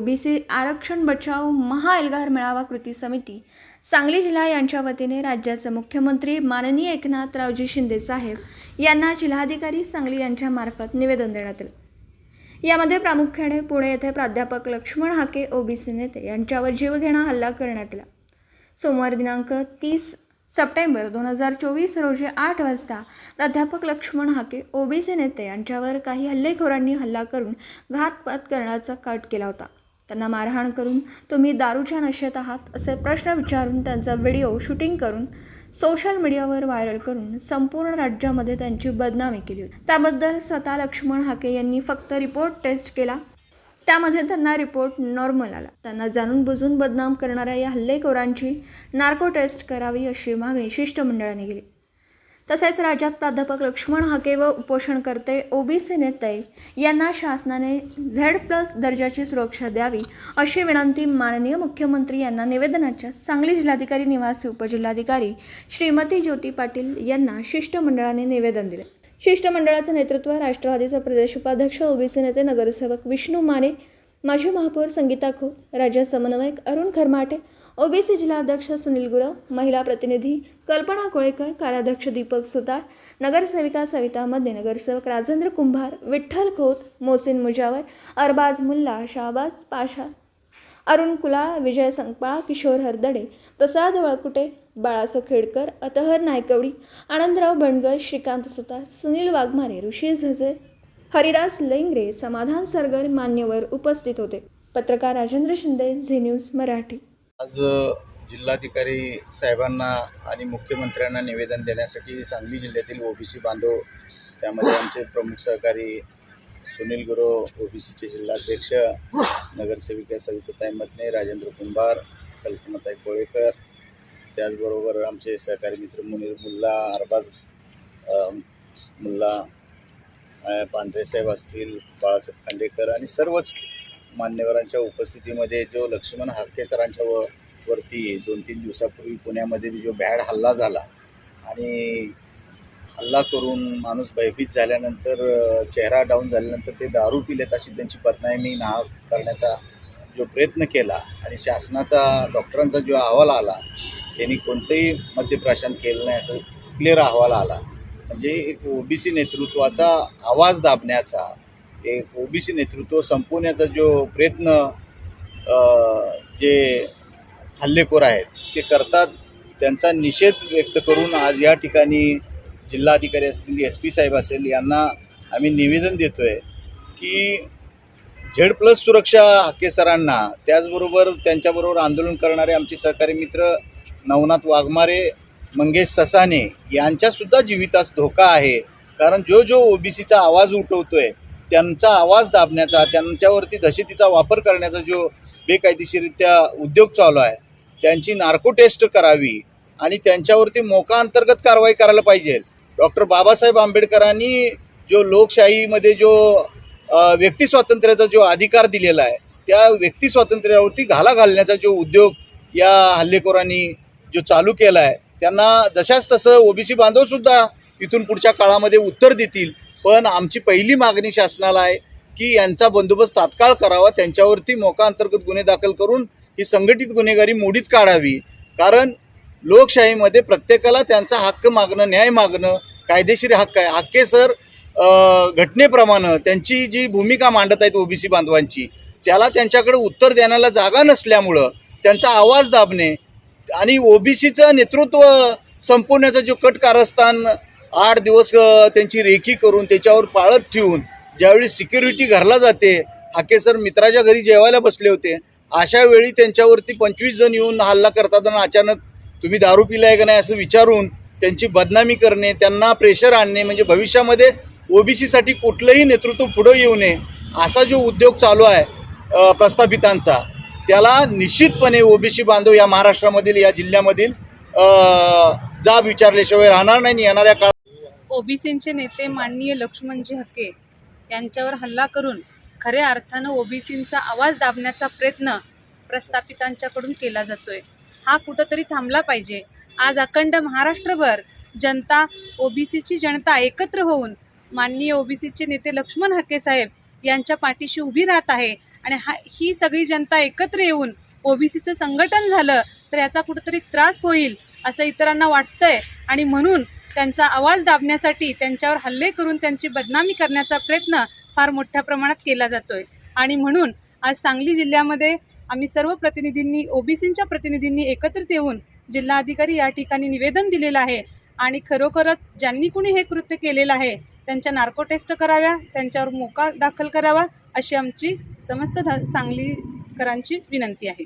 OBC आरक्षण बचाव महाएल्गार मेळावा कृती समिती सांगली जिल्हा यांच्या वतीने राज्याचे मुख्यमंत्री माननीय एकनाथरावजी शिंदेसाहेब यांना जिल्हाधिकारी सांगली यांच्यामार्फत निवेदन देण्यात आले. यामध्ये प्रामुख्याने पुणे येथे प्राध्यापक लक्ष्मण हाके ओबीसी नेते यांच्यावर जीवघेणा हल्ला करण्यात आला. सोमवार दिनांक तीस सप्टेंबर दोन हजार चोवीस रोजी आठ वाजता प्राध्यापक लक्ष्मण हाके ओबीसी नेते यांच्यावर काही हल्लेखोरांनी हल्ला करून घातपात करण्याचा कट केला होता. त्यांना मारहाण करून तुम्ही दारूच्या नशेत आहात असे प्रश्न विचारून त्यांचा व्हिडिओ शूटिंग करून सोशल मीडियावर व्हायरल करून संपूर्ण राज्यामध्ये त्यांची बदनामी केली होती. त्याबद्दल स्वतः लक्ष्मण हाके यांनी फक्त रिपोर्ट टेस्ट केला. त्यामध्ये त्यांना रिपोर्ट नॉर्मल आला. त्यांना जाणून बुजून बदनाम करणाऱ्या या हल्लेखोरांची नार्को टेस्ट करावी अशी मागणी शिष्टमंडळाने केली. तसेच राज्यात प्राध्यापक लक्ष्मण हाके व उपोषणकर्ते ओबीसी नेते यांना शासनाने झेड प्लस दर्जाची सुरक्षा द्यावी अशी विनंती माननीय मुख्यमंत्री यांना निवेदनाच्या सांगली जिल्हाधिकारी निवासी उपजिल्हाधिकारी श्रीमती ज्योती पाटील यांना शिष्टमंडळाने निवेदन दिले. शिष्टमंडळाचं नेतृत्व राष्ट्रवादीचे प्रदेश उपाध्यक्ष ओबीसी नेते नगरसेवक विष्णू माने माजी महापौर संगीता खोत राज्य समन्वयक अरुण खरमाटे ओबीसी जिल्हाध्यक्ष सुनील गुरव महिला प्रतिनिधी कल्पना कोळेकर कार्याध्यक्ष दीपक सुतार नगरसेविका सविता मध्ये नगरसेवक राजेंद्र कुंभार विठ्ठल खोत मोसिन मुजावर अरबाज मुल्ला शाहबाज पाशा अरुण कुलाळ विजय संकपाळा किशोर हरदडे प्रसाद वळकुटे बाळासो खेडकर अतहर नायकवडी आनंदराव बंडगर श्रीकांत सुतार सुनील वाघमारे ऋषी झजे हरिदास लेंगरे समाधान सरगर मान्यवर उपस्थित होते. पत्रकार राजेंद्र शिंदे झी न्यूज मराठी. आज जिल्हाधिकारी साहेबांना आणि मुख्यमंत्र्यांना निवेदन देण्यासाठी सांगली जिल्ह्यातील ओबीसी बांधव त्यामध्ये आमचे प्रमुख सहकारी सुनील गुरव ओबीसीचे जिल्हाध्यक्ष नगरसेविका सविताताई मतने राजेंद्र कुंभार कल्पनाताई कोळेकर त्याचबरोबर आमचे सहकारी मित्र मुनीर मुल्ला अरबाज मुल्ला पांढरेसाहेब असतील बाळासाहेब खांडेकर आणि सर्वच मान्यवरांच्या उपस्थितीमध्ये जो लक्ष्मण हाके सरांच्या व वरती दोन तीन दिवसापूर्वी पुण्यामध्ये जो भॅड हल्ला झाला आणि हल्ला करून माणूस भयभीत झाल्यानंतर चेहरा डाऊन झाल्यानंतर ते दारू पिलेत अशी त्यांची बदनामी ना करण्याचा जो प्रयत्न केला आणि शासनाचा डॉक्टरांचा जो अहवाल आला त्यांनी कोणतंही मद्यप्राशन केलं नाही असं क्लिअर अहवाल आला. म्हणजे एक ओबीसी नेतृत्वाचा आवाज दाबण्याचा एक ओबीसी नेतृत्व संपवण्याचा जो प्रयत्न जे हल्लेखोर आहेत ते करतात. त्यांचा निषेध व्यक्त करून आज या ठिकाणी जिल्हाधिकारी असतील एस पी साहेब असेल यांना आम्ही निवेदन देतो आहे की झेड प्लस सुरक्षा हाके सरांना त्याचबरोबर त्यांच्याबरोबर आंदोलन करणारे आमचे सहकारी मित्र नवनाथ वाघमारे मंगेश ससाने यांच्यासुद्धा जीवितास धोका आहे. कारण जो जो ओबीसीचा आवाज उठवतोय त्यांचा आवाज दाबण्याचा त्यांच्यावरती दहशतीचा वापर करण्याचा जो बेकायदेशीरित्या उद्योग चालू आहे त्यांची नार्को टेस्ट करावी आणि त्यांच्यावरती मोका अंतर्गत कारवाई करायला पाहिजे. डॉक्टर बाबासाहेब आंबेडकरांनी जो लोकशाहीमध्ये जो अ, व्यक्ती स्वातंत्र्याचा जो अधिकार दिलेला आहे त्या व्यक्ती स्वातंत्र्यावरती घाला घालण्याचा जो उद्योग या हल्लेखोरांनी जो चालू केला आहे त्यांना जशाच तसं ओबीसी बांधवसुद्धा इथून पुढच्या काळामध्ये उत्तर देतील. पण आमची पहिली मागणी शासनाला आहे की यांचा बंदोबस्त तात्काळ करावा त्यांच्यावरती मोका अंतर्गत गुन्हे दाखल करून ही संघटित गुन्हेगारी मोडीत काढावी. कारण लोकशाहीमध्ये प्रत्येकाला त्यांचा हक्क मागणं न्याय मागणं कायदेशीर हक्क आहे. हक्के सर घटनेप्रमाणं घटनेप्रमाणे त्यांची जी भूमिका मांडत आहेत ओबीसी बांधवांची त्याला त्यांच्याकडे उत्तर देण्याला जागा नसल्यामुळं त्यांचा आवाज दाबणे आणि ओबीसीचं नेतृत्व संपवण्याचा जो कट कारस्थान आठ दिवस त्यांची रेखी करून त्याच्यावर पाळत ठेवून ज्यावेळी सिक्युरिटी घरला जाते हाके सर मित्राच्या घरी जेवायला बसले होते अशा वेळी त्यांच्यावरती पंचवीस जण येऊन हल्ला करतात आणि अचानक तुम्ही दारू पिलाय का नाही असं विचारून त्यांची बदनामी करणे त्यांना प्रेशर आणणे म्हणजे भविष्यामध्ये ओबीसीसाठी कुठलंही नेतृत्व पुढं येऊ नये असा जो उद्योग चालू आहे प्रस्थापितांचा त्याला निश्चितपणे ओबीसी बांधव या महाराष्ट्रामधील या जिल्ह्यामधील जाब विचारल्याशिवाय राहणार नाही येणाऱ्या काळात ओबीसींचे नेते माननीय लक्ष्मणजी हके यांच्यावर हल्ला करून खऱ्या अर्थानं ओबीसींचा आवाज दाबण्याचा प्रयत्न प्रस्थापितांच्याकडून केला जातोय. हा कुठंतरी थांबला पाहिजे. आज अखंड महाराष्ट्रभर जनता ओबीसीची जनता एकत्र होऊन माननीय ओबीसीचे नेते लक्ष्मण हके साहेब यांच्या पाठीशी उभी राहत आहे. आणि हा ही सगळी जनता एकत्र येऊन ओबीसीचं संघटन झालं तर याचा कुठंतरी त्रास होईल असं इतरांना वाटतंय. आणि म्हणून त्यांचा आवाज दाबण्यासाठी त्यांच्यावर हल्ले करून त्यांची बदनामी करण्याचा प्रयत्न फार मोठ्या प्रमाणात केला जातोय. आणि म्हणून आज सांगली जिल्ह्यामध्ये आम्ही सर्व प्रतिनिधींनी ओबीसींच्या प्रतिनिधींनी एकत्रित येऊन जिल्हाधिकारी या ठिकाणी निवेदन दिलेलं आहे. आणि खरोखरच ज्यांनी कुणी हे कृत्य केलेलं आहे त्यांच्या नार्को टेस्ट कराव्या त्यांच्यावर मोका दाखल करावा अशी आमची समस्त ध सांगलीकरांची विनंती आहे.